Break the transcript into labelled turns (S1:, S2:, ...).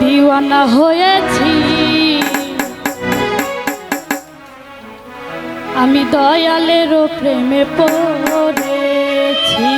S1: দিওয়ানা হয়েছি। আমি দয়ালেরও প্রেমে পড়েছি।